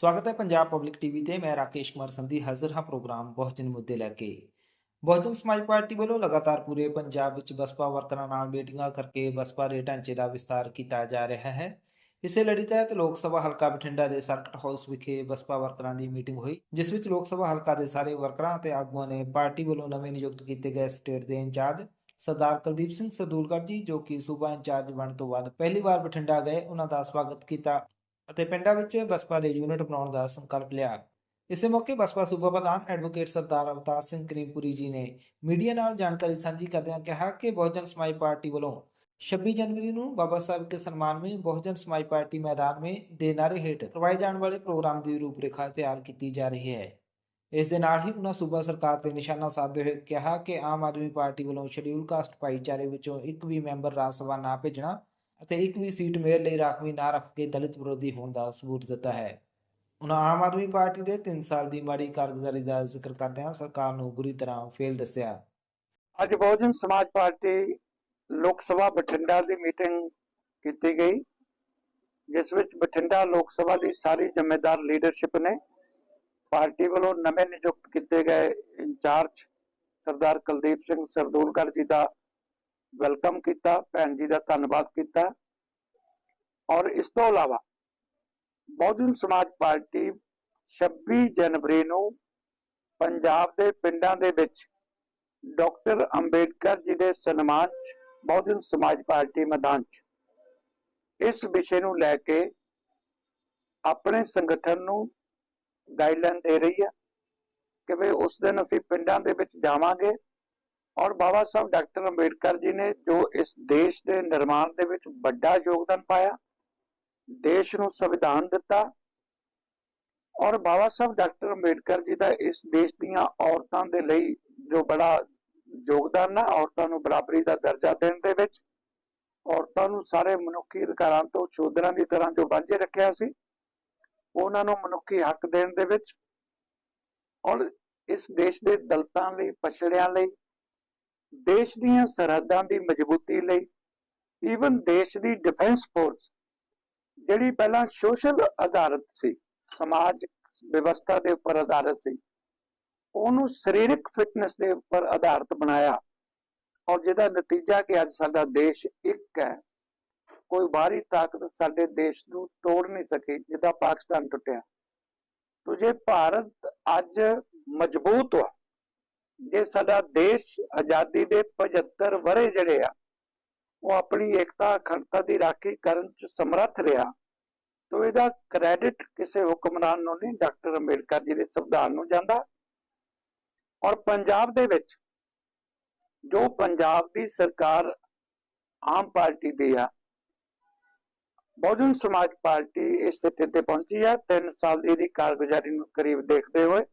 ਸਵਾਗਤ ਹੈ Punjab public TV ਤੇ। ਮੈਂ ਰਾਕੇਸ਼ ਕੁਮਾਰ ਸੰਧੀ ਹਾਜ਼ਰ ਹਾਂ ਪ੍ਰੋਗਰਾਮ ਬਹੁਜਨ ਮੁੱਦੇ ਲੈ ਕੇ। ਬਹੁਜਨ ਸਮਾਜ ਪਾਰਟੀ ਵੱਲੋਂ ਲਗਾਤਾਰ ਪੂਰੇ ਪੰਜਾਬ ਵਿੱਚ ਬਸਪਾ ਵਰਕਰਾਂ ਨਾਲ ਮੀਟਿੰਗਾਂ ਕਰਕੇ ਬਸਪਾ ਦੇ ਢਾਂਚੇ ਦਾ ਵਿਸਤਾਰ ਕੀਤਾ ਜਾ ਰਿਹਾ ਹੈ। ਇਸੇ ਲੜੀ ਤਹਿਤ ਲੋਕ ਸਭਾ ਹਲਕਾ ਬਠਿੰਡਾ ਦੇ ਸਰਕਟ ਹਾਊਸ ਵਿਖੇ ਬਸਪਾ ਵਰਕਰਾਂ ਦੀ ਮੀਟਿੰਗ ਹੋਈ, ਜਿਸ ਵਿੱਚ ਲੋਕ ਸਭਾ ਹਲਕਾ ਦੇ ਸਾਰੇ ਵਰਕਰਾਂ ਅਤੇ ਆਗੂਆਂ ਨੇ ਪਾਰਟੀ ਵੱਲੋਂ ਨਵੇਂ ਨਿਯੁਕਤ ਕੀਤੇ ਗਏ ਸਟੇਟ ਦੇ ਇੰਚਾਰਜ ਸਰਦਾਰ ਕੁਲਦੀਪ ਸਿੰਘ ਸਰਦੂਲਗੜ੍ਹ ਜੀ, ਜੋ ਕਿ ਸੂਬਾ ਇੰਚਾਰਜ ਬਣਨ ਤੋਂ ਬਾਅਦ ਪਹਿਲੀ ਵਾਰ ਬਠਿੰਡਾ ਗਏ, ਉਹਨਾਂ ਦਾ ਸਵਾਗਤ ਕੀਤਾ। ਅਤੇ ਪਿੰਡਾਂ ਵਿੱਚ ਬਸਪਾ ਦੇ ਯੂਨਿਟ ਬਣਾਉਣ ਦਾ ਸੰਕਲਪ ਲਿਆ। ਇਸੇ ਮੌਕੇ ਬਸਪਾ ਸੂਬਾ ਪ੍ਰਧਾਨ ਐਡਵੋਕੇਟ ਸਰਦਾਰ ਅਵਤਾਰ ਸਿੰਘ ਕਰੀਮਪੁਰੀ ਜੀ ਨੇ ਮੀਡੀਆ ਨਾਲ ਜਾਣਕਾਰੀ ਸਾਂਝੀ ਕਰਦਿਆਂ ਕਿਹਾ ਕਿ ਬਹੁਜਨ ਸਮਾਜ ਪਾਰਟੀ ਵੱਲੋਂ 26 ਜਨਵਰੀ ਨੂੰ ਬਾਬਾ ਸਾਹਿਬ ਕੇ ਸਨਮਾਨ ਵਿੱਚ ਬਹੁਜਨ ਸਮਾਜ ਪਾਰਟੀ ਮੈਦਾਨ ਵਿੱਚ ਦੇ ਨਾਰੇ ਹੇਠ ਕਰਵਾਏ ਜਾਣ ਵਾਲੇ ਪ੍ਰੋਗਰਾਮ ਦੀ ਰੂਪਰੇਖਾ ਤਿਆਰ ਕੀਤੀ ਜਾ ਰਹੀ ਹੈ। ਇਸ ਦੇ ਨਾਲ ਹੀ ਉਹਨਾਂ ਸੂਬਾ ਸਰਕਾਰ ਤੇ ਨਿਸ਼ਾਨਾ ਸਾਧਦੇ ਹੋਏ ਕਿਹਾ ਕਿ ਆਮ ਆਦਮੀ ਪਾਰਟੀ ਵੱਲੋਂ ਸ਼ਡਿਊਲ ਕਾਸਟ ਭਾਈਚਾਰੇ ਵਿੱਚੋਂ ਇੱਕ ਵੀ ਮੈਂਬਰ ਰਾਜ ਸਭਾ ਨਾ ਭੇਜਣਾ ਅਤੇ ਇੱਕ ਵੀ ਸੀਟ ਮੇਅਰ ਲਈ ਰਾਖਵੀਂ ਨਾ ਰੱਖ ਕੇ ਦਲਿਤ ਵਿਰੋਧੀ ਹੋਣ ਦਾ ਸਬੂਤ ਦਿੱਤਾ ਹੈ। ਉਹਨਾਂ ਆਮ ਆਦਮੀ ਪਾਰਟੀ ਦੇ 3 ਸਾਲ ਦੀ ਮਾੜੀ ਕਾਰਗੁਜ਼ਾਰੀ ਦਾ ਜ਼ਿਕਰ ਕਰਦਿਆਂ ਸਰਕਾਰ ਨੂੰ ਬੁਰੀ ਤਰ੍ਹਾਂ ਫੇਲ ਦੱਸਿਆ। ਅੱਜ ਬਹੁਜਨ ਸਮਾਜ ਪਾਰਟੀ ਲੋਕ ਸਭਾ ਬਠਿੰਡਾ ਦੀ ਮੀਟਿੰਗ ਕੀਤੀ ਗਈ, ਜਿਸ ਵਿੱਚ ਬਠਿੰਡਾ ਲੋਕ ਸਭਾ ਦੀ ਸਾਰੀ ਜ਼ਿੰਮੇਦਾਰ ਲੀਡਰਸ਼ਿਪ ਨੇ ਪਾਰਟੀ ਵੱਲੋਂ ਨਵੇਂ ਨਿਯੁਕਤ ਕੀਤੇ ਗਏ ਇੰਚਾਰਜ ਸਰਦਾਰ ਕੁਲਦੀਪ ਸਿੰਘ ਸਰਦੂਲਗੜ੍ਹ ਜੀ ਦਾ ਵੈਲਕਮ ਕੀਤਾ, ਭੈਣ ਜੀ ਦਾ ਧੰਨਵਾਦ ਕੀਤਾ। ਔਰ ਇਸ ਤੋਂ ਇਲਾਵਾ ਬਹੁਜਨ ਸਮਾਜ ਪਾਰਟੀ 26 ਜਨਵਰੀ ਨੂੰ ਪੰਜਾਬ ਦੇ ਪਿੰਡਾਂ ਦੇ ਵਿੱਚ ਡਾਕਟਰ ਅੰਬੇਡਕਰ ਜੀ ਦੇ ਸਨਮਾਨ 'ਚ ਬਹੁਜਨ ਸਮਾਜ ਪਾਰਟੀ ਮੈਦਾਨ 'ਚ ਇਸ ਵਿਸ਼ੇ ਨੂੰ ਲੈ ਕੇ ਆਪਣੇ ਸੰਗਠਨ ਨੂੰ ਗਾਈਡਲਾਈਨ ਦੇ ਰਹੀ ਹੈ ਕਿ ਵੀ ਉਸ ਦਿਨ ਅਸੀਂ ਪਿੰਡਾਂ ਦੇ ਵਿੱਚ ਜਾਵਾਂਗੇ ਔਰ ਬਾਬਾ ਸਾਹਿਬ ਡਾਕਟਰ ਅੰਬੇਡਕਰ ਜੀ ਨੇ ਜੋ ਇਸ ਦੇਸ਼ ਦੇ ਨਿਰਮਾਣ ਦੇ ਵਿੱਚ ਵੱਡਾ ਯੋਗਦਾਨ ਪਾਇਆ, ਦੇਸ਼ ਨੂੰ ਸੰਵਿਧਾਨ ਦਿੱਤਾ ਔਰ ਬਾਬਾ ਸਾਹਿਬ ਡਾਕਟਰ ਅੰਬੇਡਕਰ ਜੀ ਦਾ ਇਸ ਦੇਸ਼ ਦੀਆਂ ਔਰਤਾਂ ਦੇ ਲਈ ਜੋ ਬੜਾ ਯੋਗਦਾਨ ਹੈ ਔਰਤਾਂ ਨੂੰ ਬਰਾਬਰੀ ਦਾ ਦਰਜਾ ਦੇਣ ਦੇ ਵਿੱਚ, ਔਰਤਾਂ ਨੂੰ ਸਾਰੇ ਮਨੁੱਖੀ ਅਧਿਕਾਰਾਂ ਤੋਂ ਸ਼ੂਦਰਾਂ ਦੀ ਤਰ੍ਹਾਂ ਜੋ ਵਾਂਝੇ ਰੱਖਿਆ ਸੀ, ਉਹਨਾਂ ਨੂੰ ਮਨੁੱਖੀ ਹੱਕ ਦੇਣ ਦੇ ਵਿੱਚ ਔਰ ਇਸ ਦੇਸ਼ ਦੇ ਦਲਤਾਂ ਲਈ, ਪਛੜਿਆਂ ਲਈ ਦੇਸ਼ ਦੀਆਂ ਸਰਹੱਦਾਂ ਦੀ ਮਜ਼ਬੂਤੀ ਲਈ ਈਵਨ ਦੇਸ਼ ਦੀ ਡਿਫੈਂਸ ਫੋਰਸ ਜਿਹੜੀ ਪਹਿਲਾਂ ਸੋਸ਼ਲ ਆਧਾਰਿਤ ਸੀ, ਸਮਾਜ ਵਿਵਸਥਾ ਦੇ ਉੱਪਰ ਆਧਾਰਿਤ ਸੀ, ਉਹਨੂੰ ਸਰੀਰਕ ਫਿਟਨੈਸ ਦੇ ਉੱਪਰ ਆਧਾਰਿਤ ਬਣਾਇਆ। ਔਰ ਜਿਹਦਾ ਨਤੀਜਾ ਕਿ ਅੱਜ ਸਾਡਾ ਦੇਸ਼ ਇੱਕ ਹੈ, ਕੋਈ ਬਾਹਰੀ ਤਾਕਤ ਸਾਡੇ ਦੇਸ਼ ਨੂੰ ਤੋੜ ਨਹੀਂ ਸਕੀ ਜਿੱਦਾਂ ਪਾਕਿਸਤਾਨ ਟੁੱਟਿਆ। ਤੋ ਜੇ ਭਾਰਤ ਅੱਜ ਮਜ਼ਬੂਤ ਹੋ ਜੇ ਸਾਡਾ ਦੇਸ਼ ਆਜ਼ਾਦੀ ਦੇ 75 ਵਰੇ ਜਿਹੜੇ ਆ, ਉਹ ਆਪਣੀ ਏਕਤਾ, ਅਖੰਡਤਾ ਦੀ ਰਾਖੀ ਕਰਨ ਚ ਸਮਰੱਥ ਰਿਹਾ, ਤੋ ਇਹਦਾ ਕ੍ਰੈਡਿਟ ਕਿਸੇ ਹੁਕਮਰਾਨ ਨੂੰ ਨਹੀਂ, ਡਾਕਟਰ ਅੰਬੇਡਕਰ ਜੀ ਦੇ ਸੰਵਿਧਾਨ ਨੂੰ ਜਾਂਦਾ। ਔਰ ਪੰਜਾਬ ਦੇ ਵਿੱਚ ਜੋ ਪੰਜਾਬ ਦੀ ਸਰਕਾਰ ਆਮ ਪਾਰਟੀ ਦੀ ਆ, ਬਹੁਜਨ ਸਮਾਜ ਪਾਰਟੀ ਇਸ ਸਥਿਤੀ ਤੇ ਪਹੁੰਚੀ ਹੈ 3 ਸਾਲ ਦੀ ਇਹਦੀ ਕਾਰਗੁਜ਼ਾਰੀ ਨੂੰ ਕਰੀਬ ਦੇਖਦੇ ਹੋਏ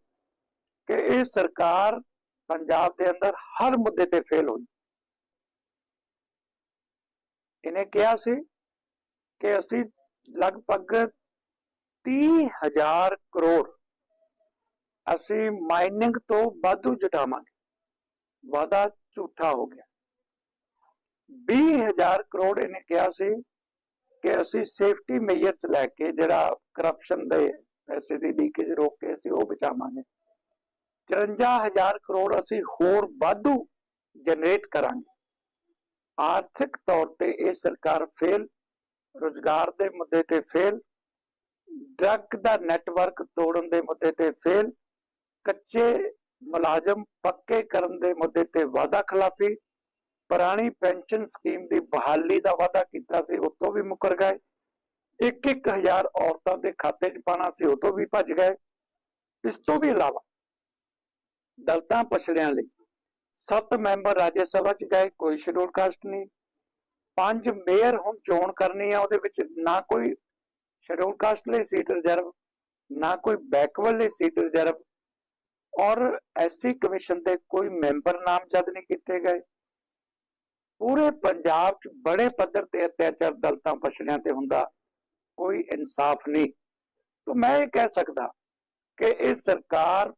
ਕਿ ਇਹ ਸਰਕਾਰ ਪੰਜਾਬ ਦੇ ਅੰਦਰ ਹਰ ਮੁੱਦੇ ਤੇ ਫੇਲ ਹੋਈ। ਇਹਨੇ ਕਿਹਾ ਸੀ ਕਿ ਅਸੀਂ ਲਗਭਗ 30000 ਕਰੋੜ ਅਸੀਂ ਮਾਈਨਿੰਗ ਤੋਂ ਵਾਧੂ ਜਟਾਵਾਂਗੇ। ਵਾਦਾ ਝੂਠਾ ਹੋ ਗਿਆ। 20000 ਕਰੋੜ ਇਹਨੇ ਕਿਹਾ ਸੀ ਕਿ ਅਸੀਂ ਸੇਫਟੀ ਮੇਜਰਸ ਲੈ ਕੇ ਜਿਹੜਾ ਕਰਪਸ਼ਨ ਦੇ ਪੈਸੇ ਦੀ ਲੀਕੇਜ ਰੋਕ ਕੇ ਅਸੀਂ ਉਹ ਬਚਾਵਾਂਗੇ। 54000 ਕਰੋੜ ਅਸੀਂ ਹੋਰ ਵਾਧੂ ਜਨਰੇਟ ਕਰਾਂਗੇ। ਆਰਥਿਕ ਤੌਰ ਤੇ ਇਹ ਸਰਕਾਰ ਫੇਲ ਰੋਜ਼ਗਾਰ ਦੇ ਮੁੱਦੇ ਤੇ ਫੇਲ ਡਰੱਗ ਦਾ ਨੈਟਵਰਕ ਤੋੜਨ ਦੇ ਮੁੱਦੇ ਤੇ ਫੇਲ ਕੱਚੇ ਮੁਲਾਜ਼ਮ ਪੱਕੇ ਕਰਨ ਦੇ ਮੁੱਦੇ ਤੇ ਵਾਅਦਾ ਖਿਲਾਫੀ, ਪੁਰਾਣੀ ਪੈਨਸ਼ਨ ਸਕੀਮ ਦੀ ਬਹਾਲੀ ਦਾ ਵਾਅਦਾ ਕੀਤਾ ਸੀ, ਉਹ ਵੀ ਮੁਕਰ ਗਏ। ਇੱਕ ਇੱਕ ਹਜ਼ਾਰ ਔਰਤਾਂ ਦੇ ਖਾਤੇ 'ਚ ਪਾਣਾ ਸੀ, ਉਹ ਤੋਂ ਵੀ ਭੱਜ ਗਏ। ਇਸ ਤੋਂ ਵੀ ਇਲਾਵਾ ਦਲਤਾਂ ਪਛੜਿਆਂ ਲਈ। ਸੱਤ ਮੈਂਬਰ ਰਾਜ ਸਭਾ 'ਚ ਗਏ, ਕੋਈ ਸ਼ਡਿਊਲ ਕਾਸਟ ਨਹੀਂ। ਪੰਜ ਮੇਅਰ ਹੁਣ ਚੋਣ ਕਰਨੀ ਆ, ਉਹਦੇ ਵਿੱਚ ਨਾ ਕੋਈ ਸ਼ਡਿਊਲ ਕਾਸਟ ਲਈ ਸੀਟ ਰਿਜ਼ਰਵ, ਨਾ ਕੋਈ ਬੈਕਵਰਡ ਲਈ ਸੀਟ ਰਿਜ਼ਰਵ ਔਰ ਐਸਸੀ ਕਮਿਸ਼ਨ ਦੇ ਕੋਈ ਮੈਂਬਰ ਨਾਮਜ਼ਦ ਨਹੀਂ ਕੀਤੇ ਗਏ। ਪੂਰੇ ਪੰਜਾਬ 'ਚ ਬੜੇ ਪੱਧਰ ਤੇ ਅਤਿਆਚਾਰ ਦਲਤਾਂ ਪਛੜਿਆਂ ਤੇ ਹੁੰਦਾ, ਕੋਈ ਇਨਸਾਫ ਨਹੀਂ। ਤਾਂ ਮੈਂ ਇਹ ਕਹਿ ਸਕਦਾ ਕਿ ਇਹ ਸਰਕਾਰ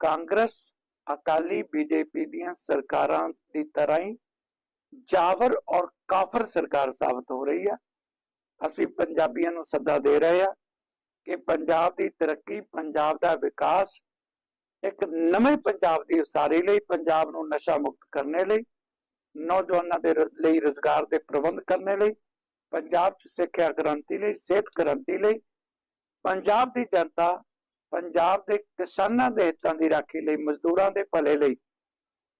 ਕਾਂਗਰਸ, ਅਕਾਲੀ ਬੀਜੇਪੀ ਦੀਆਂ ਸਰਕਾਰਾਂ ਦੀ ਤਰ੍ਹਾਂ ਹੀ ਜਾਵਰ ਔਰ ਕਾਫਰ ਸਰਕਾਰ ਸਾਬਤ ਹੋ ਰਹੀ ਹੈ ਅਸੀਂ ਪੰਜਾਬੀਆਂ ਨੂੰ ਸੱਦਾ ਦੇ ਰਹੇ ਆ ਕਿ ਪੰਜਾਬ ਦੀ ਤਰੱਕੀ, ਪੰਜਾਬ ਦਾ ਵਿਕਾਸ ਇੱਕ ਨਵੇਂ ਪੰਜਾਬ ਦੀ ਉਸਾਰੀ ਲਈ, ਪੰਜਾਬ ਨੂੰ ਨਸ਼ਾ ਮੁਕਤ ਕਰਨੇ ਲਈ, ਨੌਜਵਾਨਾਂ ਦੇ ਲਈ ਰੋਜ਼ਗਾਰ ਦੇ ਪ੍ਰਬੰਧ ਕਰਨੇ ਲਈ, ਪੰਜਾਬ 'ਚ ਸਿੱਖਿਆ ਕ੍ਰਾਂਤੀ ਲਈ, ਸਿਹਤ ਕ੍ਰਾਂਤੀ ਲਈ, ਪੰਜਾਬ ਦੀ ਜਨਤਾ ਪੰਜਾਬ ਦੇ ਕਿਸਾਨਾਂ ਦੇ ਹਿੱਤਾਂ ਦੀ ਰਾਖੀ ਲਈ, ਮਜ਼ਦੂਰਾਂ ਦੇ ਭਲੇ ਲਈ,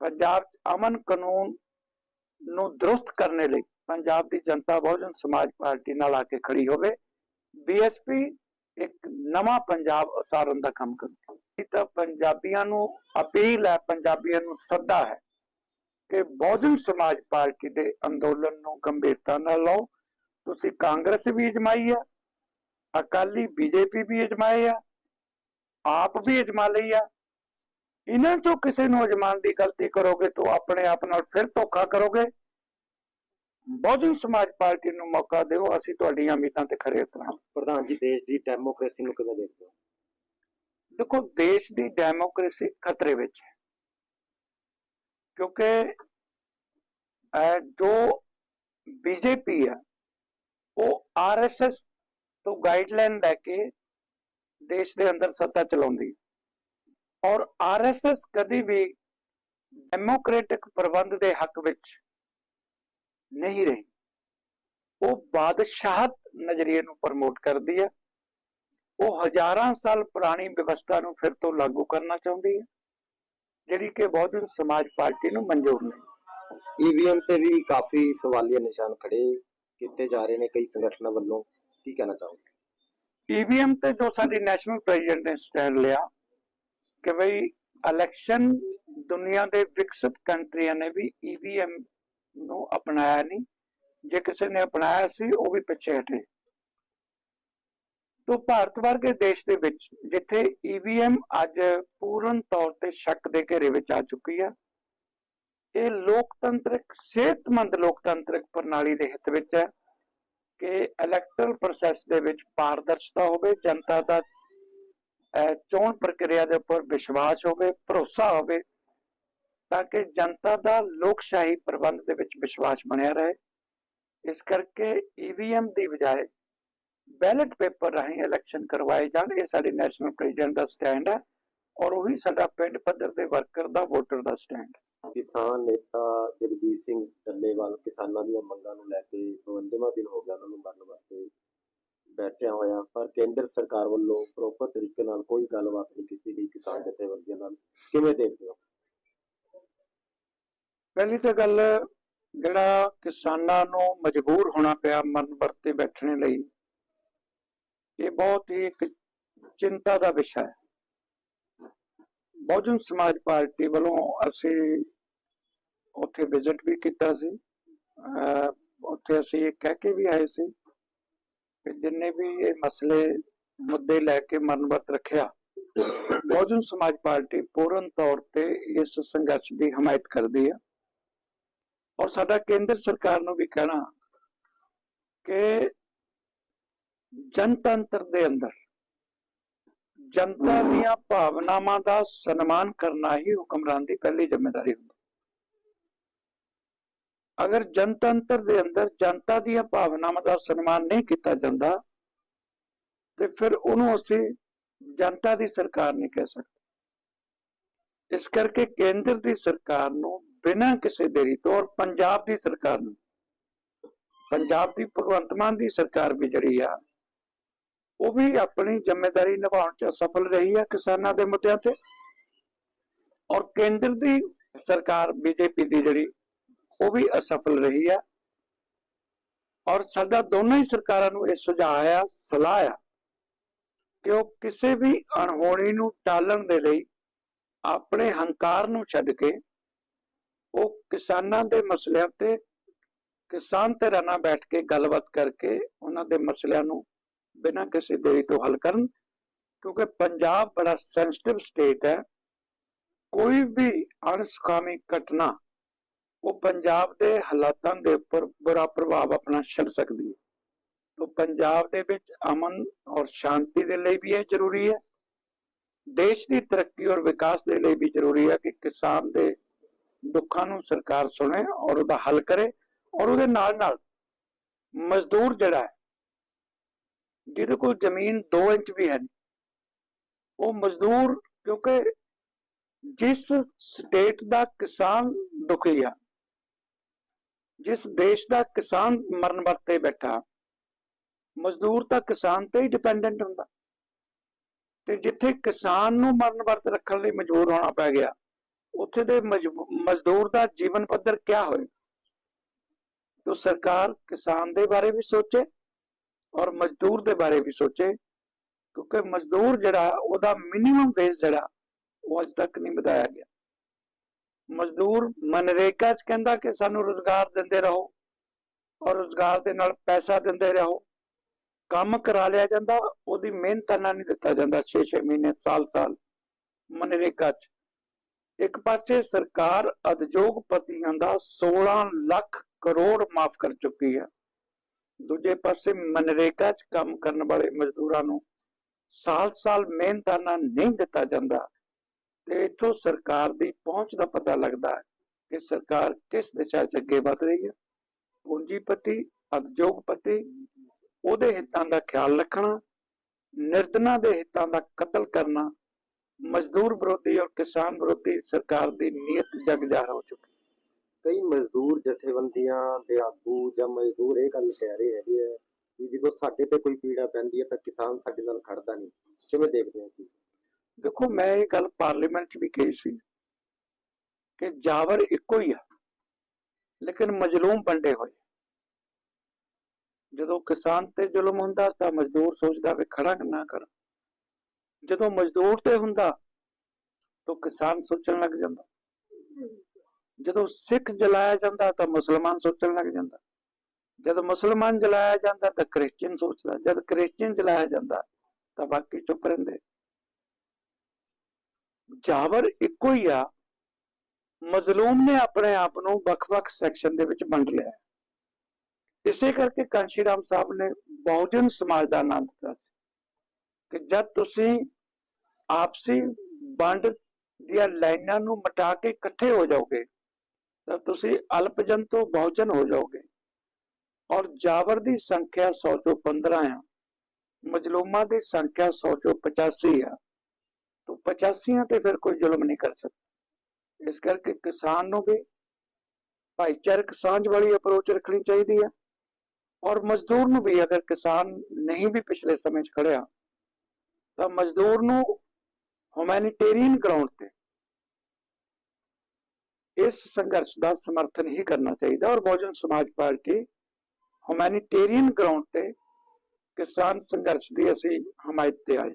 ਪੰਜਾਬ 'ਚ ਅਮਨ ਕਾਨੂੰਨ ਨੂੰ ਦਰੁਸਤ ਕਰਨੇ ਲਈ ਪੰਜਾਬ ਦੀ ਜਨਤਾ, ਬਹੁਜਨ ਸਮਾਜ ਪਾਰਟੀ ਨਾਲ ਆ ਕੇ ਖੜੀ ਹੋਵੇ। ਬੀਐਸਪੀ ਇੱਕ ਨਵਾਂ ਪੰਜਾਬ ਉਸਾਰਨ ਦਾ ਕੰਮ ਕਰਦੀ ਇਹ ਤਾਂ ਪੰਜਾਬੀਆਂ ਨੂੰ ਅਪੀਲ ਹੈ, ਪੰਜਾਬੀਆਂ ਨੂੰ ਸੱਦਾ ਹੈ ਕਿ ਬਹੁਜਨ ਸਮਾਜ ਪਾਰਟੀ ਦੇ ਅੰਦੋਲਨ ਨੂੰ ਗੰਭੀਰਤਾ ਨਾਲ ਲਓ। ਤੁਸੀਂ ਕਾਂਗਰਸ ਵੀ ਅਜਮਾਈ ਆ ਅਕਾਲੀ ਬੀਜੇਪੀ ਵੀ ਅਜਮਾਏ ਆ ਆਪ ਵੀ ਅਜਮਾ ਲਈ ਆ। ਇਹਨਾਂ ਚੋਂ ਕਿਸੇ ਨੂੰ ਅਜਮਾਨ ਦੀ ਗਲਤੀ ਕਰੋਗੇ ਤਾਂ ਆਪਣੇ ਆਪ ਨਾਲ ਫਿਰ ਧੋਖਾ ਕਰੋਗੇ। ਬਹੁਜਨ ਸਮਾਜ ਪਾਰਟੀ ਨੂੰ ਮੌਕਾ ਦਿਓ ਅਸੀਂ ਤੁਹਾਡੀਆਂ ਉਮੀਦਾਂ ਤੇ ਖਰੇ ਉਤਰਾਂਗੇ। ਪ੍ਰਧਾਨ ਜੀ ਦੇਸ਼ ਦੀ ਡੈਮੋਕ੍ਰੇਸੀ ਨੂੰ ਕਿਵੇਂ ਦੇਖਦੇ ਹੋ? ਦੇਖੋ ਦੇਸ਼ ਦੀ ਡੈਮੋਕ੍ਰੇਸੀ ਖਤਰੇ ਵਿੱਚ ਹੈ। ਕਿਉਂਕਿ ਜੋ ਬੀਜੇਪੀ ਹੈ ਉਹ ਆਰਐਸਐਸ ਤੋਂ ਗਾਈਡਲਾਈਨ ਲੈ ਕੇ ਦੇਸ਼ ਦੇ ਅੰਦਰ ਸੱਤਾ ਚਲਾਉਂਦੀ। ਔਰ ਆਰਐਸਐਸ ਕਦੀ ਵੀ ਡੈਮੋਕ੍ਰੈਟਿਕ ਪ੍ਰਬੰਧ ਦੇ ਹੱਕ ਵਿੱਚ ਨਹੀਂ ਰਹੀ। ਉਹ ਬਾਦਸ਼ਾਹਤ ਨਜ਼ਰੀਏ ਨੂੰ ਪ੍ਰਮੋਟ ਕਰਦੀ ਹੈ। ਉਹ ਹਜ਼ਾਰਾਂ ਸਾਲ ਪੁਰਾਣੀ ਵਿਵਸਥਾ ਨੂੰ ਫਿਰ ਤੋਂ ਲਾਗੂ ਕਰਨਾ ਚਾਹੁੰਦੀ ਹੈ, ਜਿਹੜੀ ਕਿ ਬਹੁਜਨ ਸਮਾਜ ਪਾਰਟੀ ਨੂੰ ਮਨਜ਼ੂਰ ਨਹੀਂ। ਈਵੀਐਮ ਤੇ ਵੀ ਕਾਫੀ ਸਵਾਲੀਆ ਨਿਸ਼ਾਨ ਖੜੇ ਕੀਤੇ ਜਾ ਰਹੇ ਨੇ ਕਈ ਸੰਗਠਨਾਂ ਵੱਲੋਂ। ਕੀ ਕਹਿਣਾ ਚਾਹੋਗੇ? ਈਵੀਐਮ ਤੇ ਜੋ ਸਾਡੀ ਨੈਸ਼ਨਲ ਪ੍ਰੈਜ਼ੀਡੈਂਟ ਨੇ ਸਟੈਂਡ ਲਿਆ ਕਿ ਭਈ ਇਲੈਕਸ਼ਨ ਦੁਨੀਆ ਦੇ ਵਿਕਸਿਤ ਕੰਟਰੀਆਂ ਨੇ ਵੀ ਈਵੀਐਮ ਨੂੰ ਅਪਣਾਇਆ ਨਹੀਂ। ਜੇ ਕਿਸੇ ਨੇ ਅਪਣਾਇਆ ਸੀ, ਉਹ ਵੀ ਪਿੱਛੇ ਹਟੇ। ਤੋਂ ਭਾਰਤ ਵਰਗੇ ਦੇਸ਼ ਦੇ ਵਿੱਚ, ਜਿੱਥੇ ਈਵੀਐਮ ਅੱਜ ਪੂਰਨ ਤੌਰ ਤੇ ਸ਼ੱਕ ਦੇ ਘੇਰੇ ਵਿੱਚ ਆ ਚੁੱਕੀ ਹੈ ਇਹ ਲੋਕਤੰਤਰਿਕ, ਸਿਹਤਮੰਦ ਲੋਕਤੰਤਰਿਕ ਪ੍ਰਣਾਲੀ ਦੇ ਹਿੱਤ ਵਿੱਚ ਹੈ। ਕਿ ਇਲੈਕਟਰਲ ਪ੍ਰੋਸੈਸ ਦੇ ਵਿੱਚ ਪਾਰਦਰਸ਼ਤਾ ਹੋਵੇ, ਜਨਤਾ ਦਾ ਚੋਣ ਪ੍ਰਕਿਰਿਆ ਦੇ ਉੱਪਰ ਵਿਸ਼ਵਾਸ ਹੋਵੇ, ਭਰੋਸਾ ਹੋਵੇ, ਤਾਂ ਕਿ ਜਨਤਾ ਦਾ ਲੋਕਸ਼ਾਹੀ ਪ੍ਰਬੰਧ ਦੇ ਵਿੱਚ ਵਿਸ਼ਵਾਸ ਬਣਿਆ ਰਹੇ। ਇਸ ਕਰਕੇ ਈਵੀਐਮ ਦੀ ਬਜਾਏ ਬੈਲਟ ਪੇਪਰ ਰਾਹੀਂ ਇਲੈਕਸ਼ਨ ਕਰਵਾਏ ਜਾਣ, ਇਹ ਸਾਡੀ ਨੈਸ਼ਨਲ ਪ੍ਰੈਜ਼ੀਡੈਂਟ ਦਾ ਸਟੈਂਡ ਹੈ। ਔਰ ਉਹੀ ਸਾਡਾ ਪਿੰਡ ਪੱਧਰ ਦੇ ਵਰਕਰ ਦਾ ਵੋਟਰ ਦਾ ਸਟੈਂਡ ਕਿਸਾਨ ਨੇਤਾ ਜਗਜੀਤ ਸਿੰਘ ਡੱਲੇਵਾਲ ਕਿਸਾਨਾਂ ਦੀਆਂ ਮੰਗਾਂ ਨੂੰ ਲੈ ਕੇ 52ਵਾਂ ਦਿਨ ਹੋ ਗਿਆ ਉਹਨਾਂ ਨੂੰ ਮਰਨ ਵਾਸਤੇ ਬੈਠਿਆ ਹੋਇਆ ਪਰ ਕੇਂਦਰ ਸਰਕਾਰ ਵੱਲੋਂ ਪ੍ਰੋਪਰ ਤਰੀਕੇ ਨਾਲ ਕੋਈ ਗੱਲਬਾਤ ਨਹੀਂ ਕੀਤੀ ਗਈ ਕਿਸਾਨ ਜਥੇਬੰਦੀਆਂ ਨਾਲ। ਕਿਵੇਂ ਦੇਖਦੇ ਹੋ? ਪਹਿਲੀ ਤਾਂ ਗੱਲ ਜਿਹੜਾ ਕਿਸਾਨਾਂ ਨੂੰ ਮਜਬੂਰ ਹੋਣਾ ਪਿਆ ਮਰਨ ਵਰਤੇ ਬੈਠਣੇ ਲਈ ਇਹ ਬਹੁਤ ਹੀ ਇੱਕ ਚਿੰਤਾ ਦਾ ਵਿਸ਼ਾ ਹੈ। ਬਹੁਜਨ ਸਮਾਜ ਪਾਰਟੀ ਵੱਲੋਂ ਅਸੀਂ ਉੱਥੇ ਵਿਜ਼ਿਟ ਵੀ ਕੀਤਾ ਸੀ। ਅਹ ਉੱਥੇ ਅਸੀਂ ਇਹ ਕਹਿ ਕੇ ਵੀ ਆਏ ਸੀ ਕਿ ਜਿੰਨੇ ਵੀ ਇਹ ਮਸਲੇ, ਮੁੱਦੇ ਲੈ ਕੇ ਮਰਨ ਰੱਖਿਆ, ਬਹੁਜਨ ਸਮਾਜ ਪਾਰਟੀ ਪੂਰਨ ਤੌਰ ਤੇ ਇਸ ਸੰਘਰਸ਼ ਦੀ ਹਮਾਇਤ ਕਰਦੀ ਹੈ ਔਰ ਸਾਡਾ ਕੇਂਦਰ ਸਰਕਾਰ ਨੂੰ ਵੀ ਕਹਿਣਾ ਕਿ ਜਨਤੰਤਰ ਦੇ ਅੰਦਰ ਜਨਤਾ ਦੀਆਂ ਭਾਵਨਾਵਾਂ ਦਾ ਸਨਮਾਨ ਕਰਨਾ ਹੀ ਹੁਕਮਰਾਨ ਦੀ ਪਹਿਲੀ ਜ਼ਿੰਮੇਵਾਰੀ ਹੁੰਦੀ। ਅਗਰ ਜਨਤੰਤਰ ਦੇ ਅੰਦਰ ਜਨਤਾ ਦੀਆਂ ਭਾਵਨਾਵਾਂ ਦਾ ਸਨਮਾਨ ਨਹੀਂ ਕੀਤਾ ਜਾਂਦਾ, ਤੇ ਫਿਰ ਉਹਨੂੰ ਅਸੀਂ ਜਨਤਾ ਦੀ ਸਰਕਾਰ ਨਹੀਂ ਕਹਿ ਸਕਦੇ। ਇਸ ਕਰਕੇ ਕੇਂਦਰ ਦੀ ਸਰਕਾਰ ਨੂੰ ਬਿਨਾਂ ਕਿਸੇ ਦੇਰੀ ਤੋਂ ਔਰ ਪੰਜਾਬ ਦੀ ਸਰਕਾਰ ਨੂੰ, ਪੰਜਾਬ ਦੀ ਭਗਵੰਤ ਮਾਨ ਦੀ ਸਰਕਾਰ ਵੀ ਜਿਹੜੀ ਆ ਉਹ ਵੀ ਆਪਣੀ ਜ਼ਿੰਮੇਵਾਰੀ ਨਿਭਾਉਣ ਚ ਅਸਫਲ ਰਹੀ ਹੈ ਕਿਸਾਨਾਂ ਦੇ ਮੁੱਦਿਆਂ ਤੇ। ਔਰ ਕੇਂਦਰ ਦੀ ਸਰਕਾਰ ਬੀਜੇਪੀ ਦੀ ਜਿਹੜੀ, ਉਹ ਵੀ ਅਸਫਲ ਰਹੀ ਹੈ। ਔਰ ਸਾਡਾ ਦੋਨਾਂ ਹੀ ਸਰਕਾਰਾਂ ਨੂੰ ਇਹ ਸੁਝਾਅ ਆ ਸਲਾਹ ਆ ਕਿ ਉਹ ਕਿਸੇ ਵੀ ਅਣਹੋਣੀ ਨੂੰ ਟਾਲਣ ਦੇ ਲਈ ਆਪਣੇ ਹੰਕਾਰ ਨੂੰ ਛੱਡ ਕੇ ਉਹ ਕਿਸਾਨਾਂ ਦੇ ਮਸਲਿਆਂ ਤੇ ਕਿਸਾਨ ਧਿਰਾਂ ਨਾਲ ਬੈਠ ਕੇ ਗੱਲਬਾਤ ਕਰਕੇ ਉਹਨਾਂ ਦੇ ਮਸਲਿਆਂ ਨੂੰ ਬਿਨਾਂ ਕਿਸੇ ਦੇਰੀ ਤੋਂ ਹੱਲ ਕਰਨ, ਕਿਉਂਕਿ ਪੰਜਾਬ ਬੜਾ ਸੈਂਸਿਟਿਵ ਸਟੇਟ ਹੈ। ਕੋਈ ਵੀ ਅਣਸੁਖਾਵੀ ਘਟਨਾ, ਉਹ ਪੰਜਾਬ ਦੇ ਹਾਲਾਤਾਂ ਦੇ ਉੱਪਰ ਬੁਰਾ ਪ੍ਰਭਾਵ ਆਪਣਾ ਛੱਡ ਸਕਦੀ ਹੈ। ਤੋ ਪੰਜਾਬ ਦੇ ਵਿੱਚ ਅਮਨ ਔਰ ਸ਼ਾਂਤੀ ਦੇ ਲਈ ਵੀ ਇਹ ਜ਼ਰੂਰੀ ਹੈ। ਦੇਸ਼ ਦੀ ਤਰੱਕੀ ਔਰ ਵਿਕਾਸ ਦੇ ਲਈ ਵੀ ਜ਼ਰੂਰੀ ਹੈ ਕਿ ਕਿਸਾਨ ਦੇ ਦੁੱਖਾਂ ਨੂੰ ਸਰਕਾਰ ਸੁਣੇ ਔਰ ਉਹਦਾ ਹੱਲ ਕਰੇ ਔਰ ਉਹਦੇ ਨਾਲ ਨਾਲ ਮਜ਼ਦੂਰ ਜਿਹੜਾ ਹੈ ਜਿਹਦੇ ਕੋਲ ਜ਼ਮੀਨ 2 ਇੰਚ ਵੀ ਹੈ ਉਹ ਮਜ਼ਦੂਰ, ਕਿਉਂਕਿ ਜਿਸ ਸਟੇਟ ਦਾ ਕਿਸਾਨ ਦੁਖੀ ਆ, ਜਿਸ ਦੇਸ਼ ਦਾ ਕਿਸਾਨ ਮਰਨ ਵਰਤੇ ਬੈਠਾ, ਮਜ਼ਦੂਰ ਤਾਂ ਕਿਸਾਨ ਤੇ ਹੀ ਡਿਪੈਂਡੈਂਟ ਹੁੰਦਾ। ਤੇ ਜਿੱਥੇ ਕਿਸਾਨ ਨੂੰ ਮਰਨ ਵਰਤ ਰੱਖਣ ਲਈ ਮਜਬੂਰ ਹੋਣਾ ਪੈ ਗਿਆ, ਉੱਥੇ ਦੇ ਮਜ਼ਦੂਰ ਦਾ ਜੀਵਨ ਪੱਧਰ ਕਿਆ ਹੋਏ? ਤੋ ਸਰਕਾਰ ਕਿਸਾਨ ਦੇ ਬਾਰੇ ਵੀ ਸੋਚੇ ਔਰ ਮਜ਼ਦੂਰ ਦੇ ਬਾਰੇ ਵੀ ਸੋਚੇ, ਕਿਉਂਕਿ ਮਜ਼ਦੂਰ ਜਿਹੜਾ, ਉਹਦਾ ਮਿਨੀਮਮ ਵੇਜ ਜਿਹੜਾ, ਉਹ ਅੱਜ ਤੱਕ ਨਹੀਂ ਵਧਾਇਆ ਗਿਆ। ਮਜ਼ਦੂਰ ਮਨਰੇਗਾ ਚ ਕਹਿੰਦਾ ਕਿ ਸਾਨੂੰ ਰੋਜ਼ਗਾਰ ਦਿੰਦੇ ਰਹੋ ਔਰ ਰੋਜ਼ਗਾਰ ਦੇ ਨਾਲ ਪੈਸਾ ਦਿੰਦੇ ਰਹੋ। ਕੰਮ ਕਰਾ ਲਿਆ ਜਾਂਦਾ, ਉਹਦੀ ਮਿਹਨਤ ਨਾਲ ਨਹੀਂ ਦਿੱਤਾ ਜਾਂਦਾ 6-6 ਮਹੀਨੇ, ਸਾਲ-ਸਾਲ ਮਨਰੇਗਾ ਚ। ਇੱਕ ਪਾਸੇ ਸਰਕਾਰ ਉਦਯੋਗਪਤੀਆਂ ਦਾ 16 ਲੱਖ ਕਰੋੜ ਮਾਫ ਕਰ ਚੁੱਕੀ ਹੈ। ਦੂਜੇ ਪਾਸੇ ਮਨਰੇਗਾ ਚ ਕੰਮ ਕਰਨ ਵਾਲੇ ਮਜ਼ਦੂਰਾਂ ਨੂੰ ਸਾਲ-ਸਾਲ ਮਿਹਨਤਾਨਾ ਨਹੀਂ ਦਿੱਤਾ ਜਾਂਦਾ ਤੇ ਇਥੋਂ ਸਰਕਾਰ ਦੀ ਪਹੁੰਚ ਦਾ ਪਤਾ ਲੱਗਦਾ ਹੈ ਕਿ ਸਰਕਾਰ ਕਿਸ ਦਿਸ਼ਾ 'ਚ ਅੱਗੇ ਵਧ ਰਹੀ ਹੈ। ਪੂੰਜੀਪਤੀ, ਉਦਯੋਗਪਤੀ, ਉਹਦੇ ਹਿੱਤਾਂ ਦਾ ਖਿਆਲ ਰੱਖਣਾ, ਨਿਰਦਨਾ ਦੇ ਹਿੱਤਾਂ ਦਾ ਕਤਲ ਕਰਨਾ, ਮਜ਼ਦੂਰ ਵਿਰੋਧੀ ਔਰ ਕਿਸਾਨ ਵਿਰੋਧੀ ਸਰਕਾਰ ਦੀ ਨੀਅਤ ਜਗ ਜ਼ਾਹਰ ਹੋ ਚੁੱਕੀ ਕਈ ਮਜ਼ਦੂਰ ਜਥੇਬੰਦੀਆਂ ਦੇ ਆਗੂ ਜਾਂ ਮਜ਼ਦੂਰ ਇਹ ਗੱਲ ਕਹਿ ਰਹੇ ਹੈਗੇ ਆ ਵੀ ਜਦੋਂ ਸਾਡੇ ਤੇ ਕੋਈ ਪੀੜਾ ਪੈਂਦੀ ਹੈ ਤਾਂ ਕਿਸਾਨ ਸਾਡੇ ਨਾਲ ਖੜਦਾ ਨਹੀਂ। ਕਿਵੇਂ ਦੇਖਦੇ ਹੋ ਜੀ ਦੇਖੋ, ਮੈਂ ਇਹ ਗੱਲ ਪਾਰਲੀਮੈਂਟ 'ਚ ਵੀ ਕਹੀ ਸੀ ਕਿ ਜਾਵਰ ਇੱਕੋ ਹੀ ਆ, ਲੇਕਿਨ ਮਜਲੂਮ ਵੰਡੇ ਹੋਏ। ਜਦੋਂ ਕਿਸਾਨ ਤੇ ਜ਼ੁਲਮ ਹੁੰਦਾ ਤਾਂ ਮਜ਼ਦੂਰ ਸੋਚਦਾ ਵੀ ਖੜਾ ਨਾ ਕਰ। ਜਦੋਂ ਮਜ਼ਦੂਰ ਤੇ ਹੁੰਦਾ ਤਾਂ ਕਿਸਾਨ ਸੋਚਣ ਲੱਗ ਜਾਂਦਾ। ਜਦੋਂ ਸਿੱਖ ਜਲਾਇਆ ਜਾਂਦਾ ਤਾਂ ਮੁਸਲਮਾਨ ਸੋਚਣ ਲੱਗ ਜਾਂਦਾ। ਜਦ ਮੁਸਲਮਾਨ ਜਲਾਇਆ ਜਾਂਦਾ ਤਾਂ ਕ੍ਰਿਸਚੀਅਨ ਸੋਚਦਾ, ਜਦ ਕ੍ਰਿਸਚੀਅਨ ਜਲਾਇਆ ਜਾਂਦਾ ਤਾਂ ਬਾਕੀ ਚੁੱਪ ਰਹਿੰਦੇ। ਜਾਬਰ ਇੱਕੋ ਹੀ ਆ, ਮਜ਼ਲੂਮ ਨੇ ਆਪਣੇ ਆਪ ਨੂੰ ਵੱਖ-ਵੱਖ ਸੈਕਸ਼ਨ ਦੇ ਵਿੱਚ ਵੰਡ ਲਿਆ। ਇਸੇ ਕਰਕੇ ਕਾਂਸ਼ੀ ਰਾਮ ਸਾਹਿਬ ਨੇ ਬਹੁਜਨ ਸਮਾਜ ਦਾ ਨਾਮ ਦਿੱਤਾ ਸੀ ਕਿ ਜਦ ਤੁਸੀਂ ਆਪਸੀ ਵੰਡ ਦੀਆਂ ਲਾਈਨਾਂ ਨੂੰ ਮਿਟਾ ਕੇ ਇਕੱਠੇ ਹੋ ਜਾਓਗੇ ਤਾਂ ਤੁਸੀਂ ਅਲਪਜਨ ਤੋਂ ਬਹੁਜਨ ਹੋ ਜਾਓਗੇ। ਔਰ ਜਾਬਰ ਦੀ ਸੰਖਿਆ 100 ਤੋਂ 15 ਆ, ਮਜਲੂਮਾਂ ਦੀ ਸੰਖਿਆ 100 ਤੋਂ 85 ਆ। ਤਾਂ 85 ਤੇ ਫਿਰ ਕੋਈ ਜ਼ੁਲਮ ਨਹੀਂ ਕਰ ਸਕਦਾ। ਇਸ ਕਰਕੇ ਕਿਸਾਨ ਨੂੰ ਵੀ ਭਾਈਚਾਰਕ ਸਾਂਝ ਵਾਲੀ ਅਪਰੋਚ ਰੱਖਣੀ ਚਾਹੀਦੀ ਹੈ ਔਰ ਮਜ਼ਦੂਰ ਨੂੰ ਵੀ ਅਗਰ ਕਿਸਾਨ ਨਹੀਂ ਵੀ ਪਿਛਲੇ ਸਮੇਂ 'ਚ ਖੜਿਆ, ਤਾਂ ਮਜ਼ਦੂਰ ਨੂੰ ਹਿਊਮੈਨਿਟੇਰੀਅਨ ਗਰਾਊਂਡ ਤੇ ਇਸ ਸੰਘਰਸ਼ ਦਾ ਸਮਰਥਨ ਹੀ ਕਰਨਾ ਚਾਹੀਦਾ ਔਰ ਬਹੁਜਨ ਸਮਾਜ ਪਾਰਟੀ ਹਿਊਮੈਨਿਟੇਰੀਅਨ ਗਰਾਊਂਡ ਤੇ ਕਿਸਾਨ ਸੰਘਰਸ਼ ਦੀ ਅਸੀਂ ਹਮਾਇਤ ਤੇ ਆਏ।